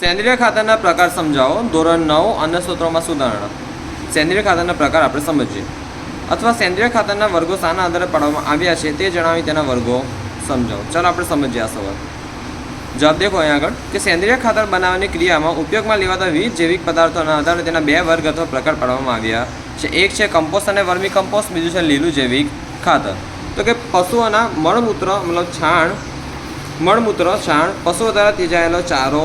સેન્દ્રિય ખાતરના પ્રકાર સમજાવો. ધોરણ નવ અન્ય સૂત્રોમાં સુધારણા. સેન્દ્રિય ખાતરના પ્રકાર આપણે સમજીએ. અથવા સેન્દ્રિય ખાતરના વર્ગો શાના આધારે પાડવામાં આવ્યા છે તે જણાવી તેના વર્ગો સમજાવો. ચાલો આપણે સમજીએ આ સવાલ. જવાબ દેખો અહીં આગળ. કે સેન્દ્રિય ખાતર બનાવવાની ક્રિયામાં ઉપયોગમાં લેવાતા વિવિધ જૈવિક પદાર્થોના આધારે તેના બે વર્ગ અથવા પ્રકાર પાડવામાં આવ્યા છે. એક છે કમ્પોસ્ટ અને વર્મી કમ્પોસ્ટ. બીજું છે લીલું જૈવિક ખાતર. તો કે પશુઓના મળમૂત્ર મતલબ છાણ, મળમૂત્ર, છાણ પશુઓ દ્વારા ત્યજાયેલો ચારો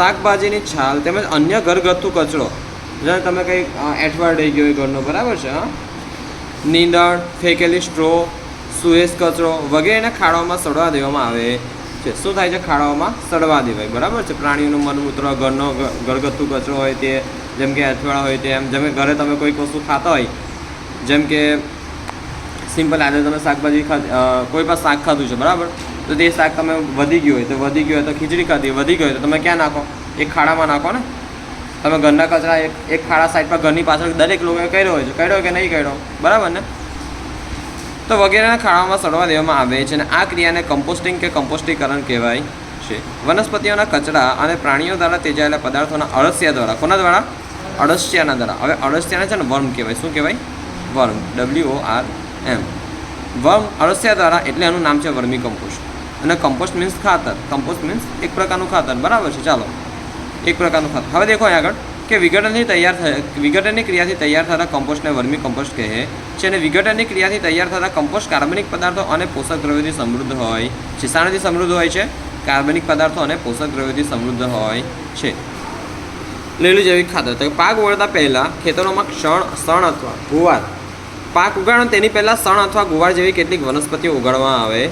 શાકભાજીની છાલ તેમજ અન્ય ઘરગથ્થુ કચરો. જેને તમે કંઈક એઠવાડ રહી ગયો હોય ઘરનો, બરાબર છે નીંદણ, ફેંકેલી સ્ટ્રો સુએસ કચરો વગેરેને ખાડાઓમાં સડવા દેવામાં આવે છે. શું થાય છે? ખાડાઓમાં સડવા દેવાય, બરાબર છે? પ્રાણીઓનું મનમૂત્ર ઘરનો ઘરગથ્થુ કચરો હોય તે, જેમ કે અઠવાડા હોય તેમ, જેમ કે ઘરે તમે કોઈક વસ્તુ ખાતા હોય, જેમ કે સિમ્પલ આજે તમે શાકભાજી ખા કોઈ પણ શાક ખાધું છે, બરાબર? તો તે શાક તમે વધી ગયું હોય, તો વધી ગયું હોય તો ખીચડી ખાધી વધી ગયું તો તમે ક્યાં નાખો? એક ખાડામાં નાખો ને? તમે ઘરના કચરા એક એક ખાડા સાઈડ પર ઘરની પાછળ દરેક લોકોએ કર્યો હોય છે. કર્યો કે નહીં કર્યો? બરાબર ને? તો વગેરેના ખાડામાં સડવા દેવામાં આવે છે અને આ ક્રિયાને કમ્પોસ્ટિંગ કે કમ્પોસ્ટીકરણ કહેવાય છે. વનસ્પતિઓના કચરા અને પ્રાણીઓ દ્વારા તેજાયેલા પદાર્થોના અળસિયા દ્વારા, કોના દ્વારા? અળસિયાના દ્વારા. હવે અળસિયાને છે ને વર્મ કહેવાય. શું કહેવાય? Worm. W O R M worm અળસિયા દ્વારા એટલે એનું નામ છે વર્મી કમ્પોસ્ટ. અને કમ્પોસ્ટ મીન્સ ખાતર. કમ્પોસ્ટ મીન્સ એક પ્રકારનું ખાતર. બરાબર છે? ચાલો. એક પ્રકારનું ખાતર. હવે દેખો અહીં આગળ કે વિઘટનથી તૈયાર થયા, વિઘટનની ક્રિયાથી તૈયાર થતા કમ્પોસ્ટને વર્મી કમ્પોસ્ટ કહે છે. અને વિઘટનની ક્રિયાથી તૈયાર થતા કમ્પોસ્ટ કાર્બનિક પદાર્થો અને પોષક દ્રવ્યોથી સમૃદ્ધ હોય છે. શાનાથી સમૃદ્ધ હોય છે? કાર્બનિક પદાર્થો અને પોષક દ્રવ્યોથી સમૃદ્ધ હોય છે. લીલું જૈવિક ખાતર. તો પાક ઉગાડતા પહેલાં ખેતરોમાં ક્ષણ, સણ અથવા ગુવાર. પાક ઉગાડો તેની પહેલાં શણ અથવા ગુવાર જેવી કેટલીક વનસ્પતિઓ ઉગાડવામાં આવે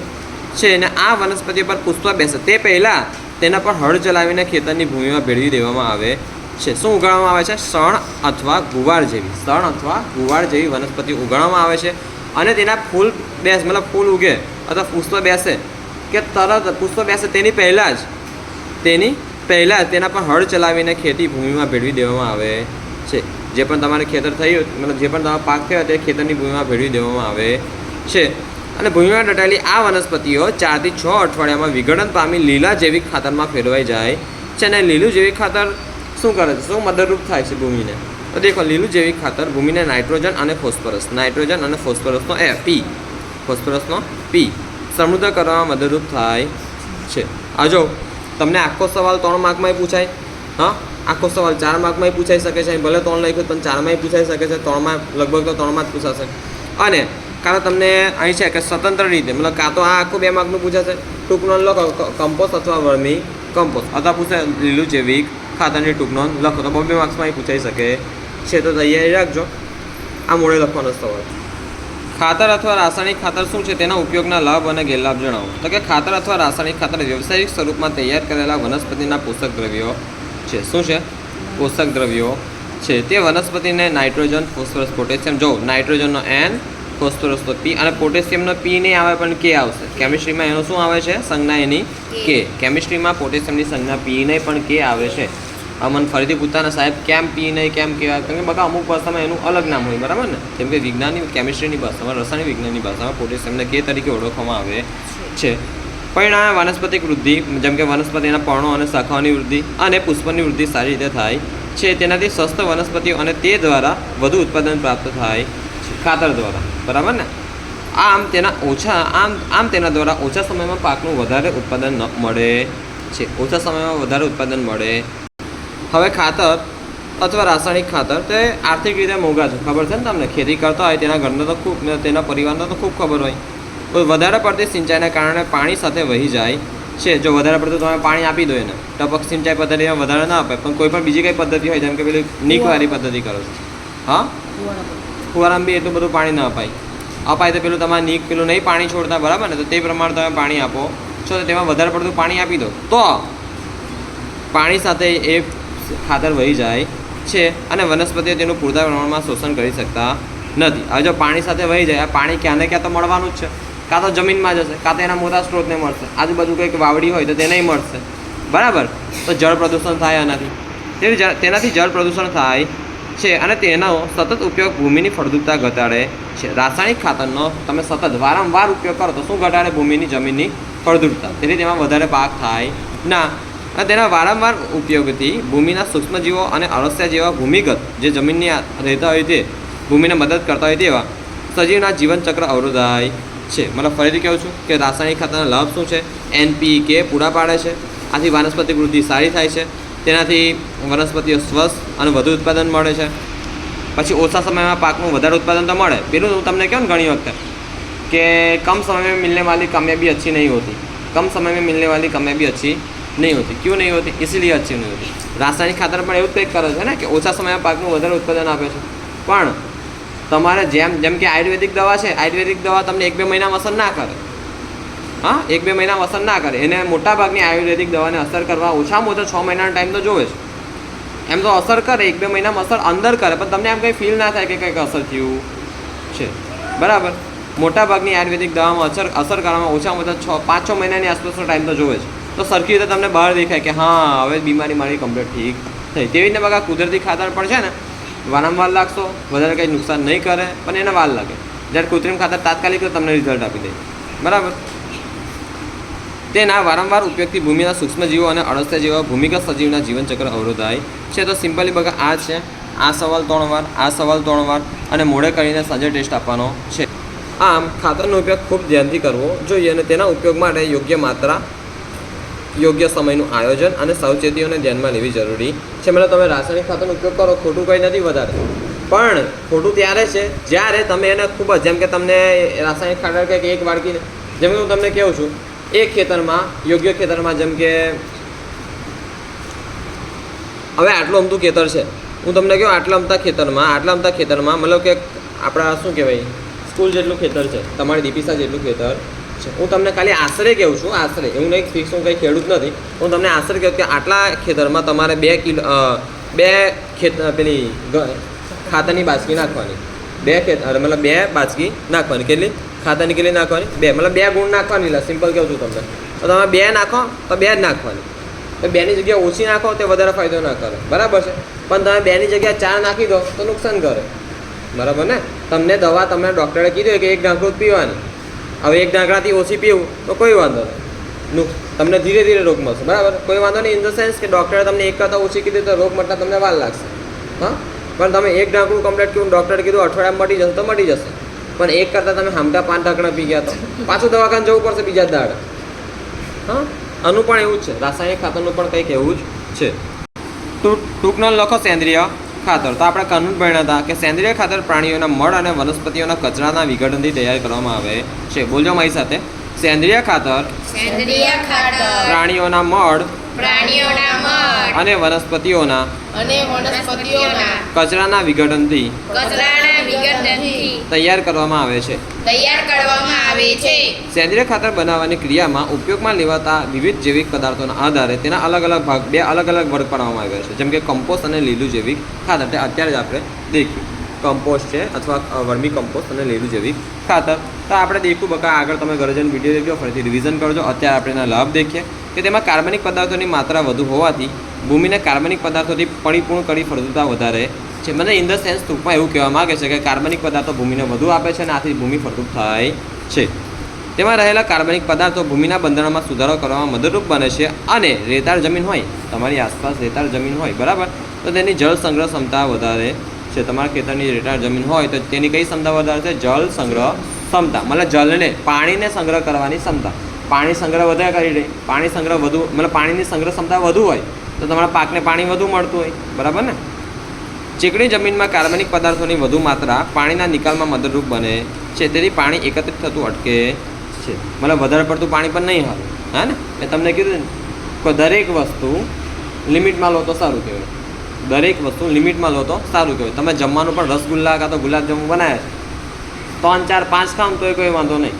છે અને આ વનસ્પતિઓ પર પુષ્પ બેસે. તે પહેલાં તેના પર હળ ચલાવીને ખેતરની ભૂમિમાં ભેળવી દેવામાં આવે છે. શું ઉગાડવામાં આવે છે? શણ અથવા ગુવાર જેવી. શણ અથવા ગુવાર જેવી વનસ્પતિ ઉગાડવામાં આવે છે અને તેના ફૂલ બેસ, મતલબ ફૂલ ઉગે અથવા પુષ્પ બેસે કે તરત પુષ્પ બેસે તેની પહેલાં જ. તેની પહેલાં જ તેના પર હળ ચલાવીને ખેતી ભૂમિમાં ભેળવી દેવામાં આવે છે. જે પણ તમારે ખેતર થયું, મતલબ જે પણ તમારો પાક થયો તે ખેતરની ભૂમિમાં ભેળવી દેવામાં આવે છે. અને ભૂમિમાં દટાયેલી આ વનસ્પતિઓ ચારથી છ અઠવાડિયામાં વિઘટન પામી લીલા જૈવિક ખાતરમાં ફેરવાઈ જાય છે અને લીલું જૈવિક ખાતર શું કરે છે? શું મદદરૂપ થાય છે ભૂમિને? તો દેખો, લીલું જૈવિક ખાતર ભૂમિને નાઇટ્રોજન અને ફોસ્ફરસ, નાઇટ્રોજન અને ફોસ્ફરસનો એ પી ફોસ્ફરસનો પી સમૃદ્ધ કરવામાં મદદરૂપ થાય છે. આ જો, તમને આખો સવાલ ત્રણ માર્કમાંય પૂછાય? હા? આખો સવાલ ચાર માર્કમાંય પૂછાઈ શકે છે? ભલે ત્રણ લખ્યું પણ ચારમાંય પૂછાઈ શકે છે. ત્રણમાં, લગભગ તો ત્રણમાં જ પૂછાશે. અને કાં તમને અહીં છે કે સ્વતંત્ર રીતે, મતલબ કાં તો આ આખું બે માર્કનું પૂછાશે ટૂંકનો લખો કમ્પોસ્ટ અથવા વર્મી કમ્પોસ્ટ અથવા પૂછે લીલું જૈવિક ખાતરની ટૂંકનો લખો. તો બબે માર્ક્સમાં પૂછાઈ શકે. છે તો તૈયારી રાખજો. આ મોડે લખવાનો સવાલ. ખાતર અથવા રાસાયણિક ખાતર શું છે? તેના ઉપયોગના લાભ અને ગેરલાભ જણાવો. તો કે ખાતર અથવા રાસાયણિક ખાતર વ્યવસાયિક સ્વરૂપમાં તૈયાર કરેલા વનસ્પતિના પોષક દ્રવ્યો છે. શું છે? પોષક દ્રવ્યો છે. તે વનસ્પતિને નાઇટ્રોજન, ફોસ્ફરસ, પોટેશિયમ. જો, નાઇટ્રોજનનો એન ફોસ્ફરસનો પી અને પોટેશિયમનો પી નહીં આવે પણ કે આવશે. કેમિસ્ટ્રીમાં એનો શું આવે છે? સંજ્ઞા એની કે કેમિસ્ટ્રીમાં પોટેશિયમની સંજ્ઞા પી નહીં પણ કે આવે છે. અમન મને ફરીથી પૂછતાના સાહેબ કેમ પી નહીં કેમ કહેવાય કારણ કે બધા અમુક ભાષામાં એનું અલગ નામ હોય બરાબર ને? જેમ કે વિજ્ઞાનની કેમિસ્ટ્રીની ભાષામાં રસાયણ વિજ્ઞાનની ભાષામાં પોટેશિયમને કે તરીકે ઓળખવામાં આવે છે. પરિણામે વનસ્પતિક વૃદ્ધિ જેમ કે વનસ્પતિના પર્ણો અને શાખાઓની વૃદ્ધિ અને પુષ્પની વૃદ્ધિ સારી રીતે થાય છે. તેનાથી સ્વસ્થ વનસ્પતિઓ અને તે દ્વારા વધુ ઉત્પાદન પ્રાપ્ત થાય છે. ખાતર દ્વારા. બરાબર ને? આમ તેના ઓછા, આમ આમ તેના દ્વારા ઓછા સમયમાં પાકનું વધારે ઉત્પાદન મળે છે. ઓછા સમયમાં વધારે ઉત્પાદન મળે. હવે ખાતર અથવા રાસાયણિક ખાતર તે આર્થિક રીતે મોંઘા છે. ખબર છે ને તમને? ખેતી કરતા હોય તેના ઘરને તો ખૂબ, તેના પરિવારને તો ખૂબ ખબર હોય. વધારે પડતી સિંચાઈના કારણે પાણી સાથે વહી જાય છે. જો વધારે પડતું તમે પાણી આપી દો એને. ટપક સિંચાઈ પદ્ધતિમાં વધારે ના આપે પણ કોઈ પણ બીજી કઈ પદ્ધતિ હોય, જેમ કે પેલી નીકવારી પદ્ધતિ કરો છો. હા? ફુવારામાં બી એટલું બધું પાણી ન અપાય. અપાય તો પેલું તમારે નીક, પેલું નહીં પાણી છોડતા, બરાબર ને? તો તે પ્રમાણે તમે પાણી આપો. છો તો તેમાં વધારે પડતું પાણી આપી દો. તો પાણી સાથે એ ખાતર વહી જાય છે અને વનસ્પતિઓ તેનું પૂરતા પ્રમાણમાં શોષણ કરી શકતા નથી. હવે જો પાણી સાથે વહી જાય, આ પાણી ક્યાંને ક્યાં તો મળવાનું જ છે. કાં તો જમીનમાં જશે, કાં તો એના મોટા સ્ત્રોતને મળશે. આજુબાજુ કંઈક વાવડી હોય તો તેને મળશે. બરાબર? તો જળ પ્રદૂષણ થાય આનાથી. તેનાથી જળ પ્રદૂષણ થાય છે અને તેનો સતત ઉપયોગ ભૂમિની ફળદ્રુપતા ઘટાડે છે. રાસાયણિક ખાતરનો તમે સતત વારંવાર ઉપયોગ કરો તો શું ઘટાડે? ભૂમિની, જમીનની ફળદ્રુપતા. તેથી તેમાં વધારે પાક થાય ના. અને તેના વારંવાર ઉપયોગથી ભૂમિના સૂક્ષ્મજીવો અને અળસિયા જેવા ભૂમિગત જે જમીનની રહેતા હોય તે ભૂમિને મદદ કરતા હોય તેવા સજીવના જીવનચક્ર અવરોધાય છે. મતલબ ફરીથી કહું છું કે રાસાયણિક ખાતરના લાભ શું છે? એનપી કે પૂરા પાડે છે. આથી વનસ્પતિ વૃદ્ધિ સારી થાય છે. તેનાથી વનસ્પતિઓ સ્વસ્થ અને વધુ ઉત્પાદન મળે છે પછી ઓછા સમયમાં પાકનું વધારે ઉત્પાદન તો મળે પેલું હું તમને કહું ને ઘણી વખતે कि कम समय में मिलने वाली कामयाबी अच्छी नहीं होती कम समय में मिलने वाली कामयाबी अच्छी नहीं होती क्यों नहीं होती इसीलिए अच्छी नहीं होती રાસાયણિક ખાતર પણ એવું જ કંઈક કરે છે ને કે ઓછા સમયમાં પાકનું વધારે ઉત્પાદન આપે છે પણ તમારે જેમ જેમ કે આયુર્વેદિક દવા છે આયુર્વેદિક દવા તમને એક બે મહિનામાં અસર ના કરે હા, એક બે મહિનામાં અસર ના કરે. એને મોટાભાગની આયુર્વેદિક દવાને અસર કરવા, ઓછામાં ઓછા છ મહિનાનો ટાઈમ તો જોવે છે. એમ તો અસર કરે, એક બે મહિનામાં અસર અંદર કરે, પણ તમને એમ કંઈ ફીલ ના થાય કે કંઈક અસર થયું છે. બરાબર? મોટાભાગની આયુર્વેદિક દવામાં અસર અસર કરવામાં ઓછામાં ઓછા છ, પાંચ, છ મહિનાની આસપાસનો ટાઈમ તો જોવે છે. તો સરખી રીતે તમને બહાર દેખાય કે, હા, હવે બીમારી મારી કમ્પ્લીટ ઠીક થઈ. તેવી રીતે બગા કુદરતી ખાતર પણ છે ને, વારંવાર લાગશો, વધારે કંઈ નુકસાન નહીં કરે, પણ એને વાર લાગે. જ્યારે કૃત્રિમ ખાતર તાત્કાલિક તો તમને રિઝલ્ટ આપી દે. બરાબર? તેના વારંવાર ઉપયોગથી ભૂમિના સૂક્ષ્મજીવો અને અળસિયા જેવા ભૂમિગત સજીવના જીવનચક્ર અવરોધાય છે. તો સિમ્પલી બગા આ છે. આ સવાલ ત્રણ વાર, આ સવાલ ત્રણ વાર અને મોડે કરીને સાંજે ટેસ્ટ આપવાનો છે. આમ, ખાતરનો ઉપયોગ ખૂબ ધ્યાનથી કરવો જોઈએ અને તેના ઉપયોગ માટે યોગ્ય માત્રા, યોગ્ય સમયનું આયોજન અને સાવચેતીઓને ધ્યાનમાં લેવી જરૂરી છે. મતલબ તમે રાસાયણિક ખાતરનો ઉપયોગ કરો, ખોટું કંઈ નથી વધારે. પણ ખોટું ત્યારે છે જ્યારે તમે એને ખૂબ જ, જેમ કે તમને રાસાયણિક ખાતર કંઈક એક વાળકીને જેમ કે હું તમને કહું છું એક ખેતરમાં, યોગ્ય ખેતરમાં જેમ કે હવે આટલું અમતું ખેતર છે. હું તમને કહું, આટલા અમતા ખેતરમાં, આટલા અમતા ખેતરમાં મતલબ કે આપણા શું કહેવાય, સ્કૂલ જેટલું ખેતર છે, તમારી દીપિસા જેટલું ખેતર છે. હું તમને ખાલી આશરે કહું છું, આશરે. એવું નહીં ફિક્સ હું કંઈ ખેડૂત નથી. હું તમને આશરે કહું કે આટલા ખેતરમાં તમારે બે કિલો બે ખેત પેલી ખાતરની બાસકી નાખવાની. બે ખેતર મતલબ બે બાસકી નાખવાની. કેટલી? ખાતરની નીકળી નાખવાની? બે. મતલબ બે ગુણ નાખવાની, લા. સિમ્પલ કહું છું તમને? તો તમે બે નાખો, તો બે જ નાખવાની. તો બેની જગ્યાએ ઓછી નાખો, તે વધારે ફાયદો ના કરે. બરાબર છે? પણ તમે બેની જગ્યાએ ચાર નાખી દો, તો નુકસાન કરે. બરાબર ને? તમને દવા તમને ડૉક્ટરે કીધું કે એક ઢાંકણું પીવાની. હવે એક ઢાંકણાથી ઓછી પીવું, તો કોઈ વાંધો નહીં. તમને ધીરે ધીરે રોગ મળશે. બરાબર? કોઈ વાંધો નહીં ઇન ધ સેન્સ કે ડૉક્ટરે તમને એક કરતાં ઓછી કીધી તો રોગ મટતા તમને વાર લાગશે. હા? પણ તમે એક ઢાંકણું કમ્પ્લીટ કર્યું, ડૉક્ટરે કીધું, અઠવાડિયામાં મટી જશે તો મટી જશે. પણ એક કરતાં તમે હમતા પાંચ ઢાંકણા પી ગયા તો. પાછું દવાખાને જવું પડશે બીજા દાડ. હા? આનું પણ એવું જ છે. રાસાયણિક ખાતરનું પણ કંઈક એવું જ છે. ટૂંક ટૂંકનો લખો સેન્દ્રિય ખાતર. તો આપણે કાનૂન ભણ્યા હતા કે સેન્દ્રિય ખાતર પ્રાણીઓના મળ અને વનસ્પતિઓના કચરાના વિઘટનથી તૈયાર કરવામાં આવે છે. બોલજો મારી સાથે. સેન્દ્રિય ખાતર સેન્દ્રિય ખાતર. પ્રાણીઓના મળ પ્રાણીઓના મળ. અને વનસ્પતિઓના અને વનસ્પતિઓના કચરાના વિઘટનથી કચરાના તૈયાર કરવામાં આવે છે. તૈયાર કરવામાં આવે છે. સેન્દ્રિય ખાતર બનાવવાની ક્રિયામાં ઉપયોગમાં લેવાતા વિવિધ જૈવિક પદાર્થોના આધારે તેના અલગ અલગ ભાગ બે અલગ અલગ વર્ગ પાડવામાં આવ્યા છે. જેમ કે કમ્પોસ્ટ અને લીલું જૈવિક ખાતર. તે અત્યારે જ આપણે દેખ્યું. કમ્પોસ્ટ છે અથવા વર્મી કમ્પોસ્ટ અને લીલું જૈવિક ખાતર. તો આપણે દેખ્યું બકા આગળ તમે ગરજન વીડિયો દેખજો ફરીથી રિવિઝન કરજો. અત્યારે આપણે એના લાભ દેખીએ કે તેમાં કાર્બનિક પદાર્થોની માત્રા વધુ હોવાથી ભૂમિને કાર્બનિક પદાર્થોથી પરિપૂર્ણ કરી ફળદ્રુપતા વધારે છે, મને ઇન ધ સેન્સ ટૂંકમાં એવું કહેવા માગે છે કે કાર્બનિક પદાર્થો ભૂમિને વધુ આપે છે અને આથી ભૂમિ ફળદ્રુપ થાય છે. તેમાં રહેલા કાર્બનિક પદાર્થો ભૂમિના બંધારણમાં સુધારો કરવામાં મદદરૂપ બને છે અને રેતાળ જમીન હોય, તમારી આસપાસ રેતાળ જમીન હોય, બરાબર? તો તેની જળ સંગ્રહ ક્ષમતા વધારે છે. તમારા ખેતરની રેતાળ જમીન હોય, તો તેની કઈ ક્ષમતા વધારે છે? જળ સંગ્રહ ક્ષમતા. મતલબ જળને પાણીને સંગ્રહ કરવાની ક્ષમતા. પાણી સંગ્રહ વધારે કરી દે. પાણી સંગ્રહ વધુ, મતલબ પાણીની સંગ્રહ ક્ષમતા વધુ હોય, તો તમારા પાકને પાણી વધુ મળતું હોય, બરાબર ને? ચીકણી જમીનમાં કાર્બનિક પદાર્થોની વધુ માત્રા પાણીના નિકાલમાં મદદરૂપ બને છે. તેથી પાણી એકત્રિત થતું અટકે છે. મતલબ વધારે પડતું પાણી પણ નહીં હોય હા ને? મેં તમને કીધું ને દરેક વસ્તુ લિમિટમાં લો તો સારું કહેવાય. દરેક વસ્તુ લિમિટમાં લો તો સારું કહેવાય. તમે જમવાનું પણ રસગુલ્લા કાં તો ગુલાબજાંબુ બનાવ્યા છે. ત્રણ, ચાર, પાંચ ખાવ તોય કોઈ વાંધો નહીં.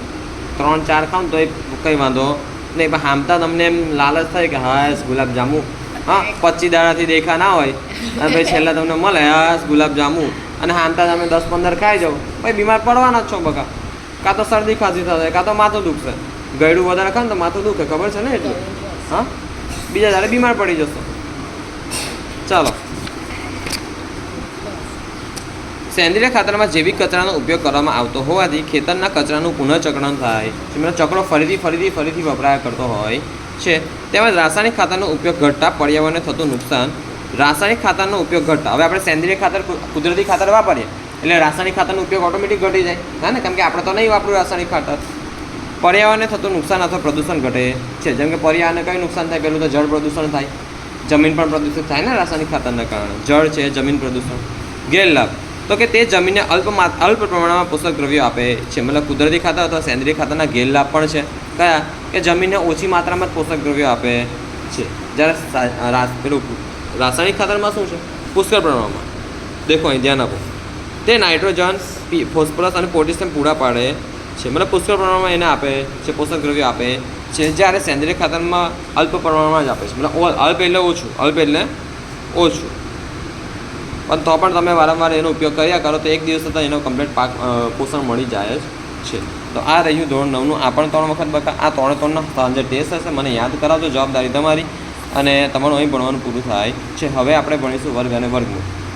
ત્રણ, ચાર ખાવ તોય કંઈ વાંધો નહીં. પણ હામતા તમને એમ લાલચ થાય કે હાસ ગુલાબજાંબુ. હા, પચી દાડાથી દેખા ના હોય. અને ભાઈ છેલ્લા તમને મળે હાસ ગુલાબજાંબુ અને હાંતા તમે દસ પંદર ખાઈ જાઓ. ભાઈ, બીમાર પડવાના જ છો બકા. કાં તો શરદી ખાંસી થશે, કાં તો માથું દુખશે. ગળ્યું વધારે ખાવ ને તો માથું દુખે, ખબર છે ને એટલે? હા? બીજા દાડે બીમાર પડી જશો. ચાલો. સેન્દ્રિય ખાતરમાં જૈવિક કચરાનો ઉપયોગ કરવામાં આવતો હોવાથી ખેતરના કચરાનું પુનઃચક્રણ થાય. જેમનો ચક્રો ફરીથી ફરીથી ફરીથી વપરાયા કરતો હોય છે. તેમજ રાસાયણિક ખાતરનો ઉપયોગ ઘટતા પર્યાવરણને થતું નુકસાન રાસાયણિક ખાતરનો ઉપયોગ ઘટતા. હવે આપણે સેન્દ્રિય ખાતર કુદરતી ખાતર વાપરીએ, એટલે રાસાયણિક ખાતરનો ઉપયોગ ઓટોમેટિક ઘટી જાય. હા ને? કેમ કે આપણે તો નહીં વાપરું રાસાયણિક ખાતર. પર્યાવરણને થતું નુકસાન અથવા પ્રદૂષણ ઘટે છે. જેમ કે પર્યાવરણને કયું નુકસાન થાય? પેલું તો જળ પ્રદૂષણ થાય. જમીન પણ પ્રદૂષિત થાય ને રાસાયણિક ખાતરના કારણે. જળ છે, જમીન પ્રદૂષણ. ગેરલાભ. તો કે તે જમીનને અલ્પ અલ્પ પ્રમાણમાં પોષક દ્રવ્યો આપે છે. મતલબ કુદરતી ખાતર અથવા સેન્દ્રિય ખાતરના ગેરલાભ પણ છે. કયા? કે જમીનને ઓછી માત્રામાં જ પોષક દ્રવ્યો આપે છે. જ્યારે પેલું રાસાયણિક ખાતરમાં શું છે? પુષ્કળ પ્રમાણમાં. દેખો અહીં ધ્યાન આપો. તે નાઇટ્રોજન ફોસ્ફરસ અને પોટેશિયમ પૂરા પાડે છે. મતલબ પુષ્કળ પ્રમાણમાં એને આપે છે, પોષક દ્રવ્યો આપે છે, જ્યારે સેન્દ્રિય ખાતરમાં અલ્પ પ્રમાણમાં જ આપે છે. મતલબ અલ્પ એટલે ઓછું. અલ્પ એટલે ઓછું. પણ તો પણ તમે વારંવાર એનો ઉપયોગ કર્યા કરો તો એક દિવસ થતાં એનો કમ્પ્લીટ પાક પોષણ મળી જાય જ છે. તો આ રહ્યું ધોરણ નવનું. આ પણ ત્રણ વખત બકા, આ ત્રણે ત્રણના સાંજે ટેસ્ટ હશે, મને યાદ કરાવજો. જવાબદારી તમારી. અને તમારું અહીં ભણવાનું પૂરું થાય છે. હવે આપણે ભણીશું વર્ગ અને વર્ગમૂળ.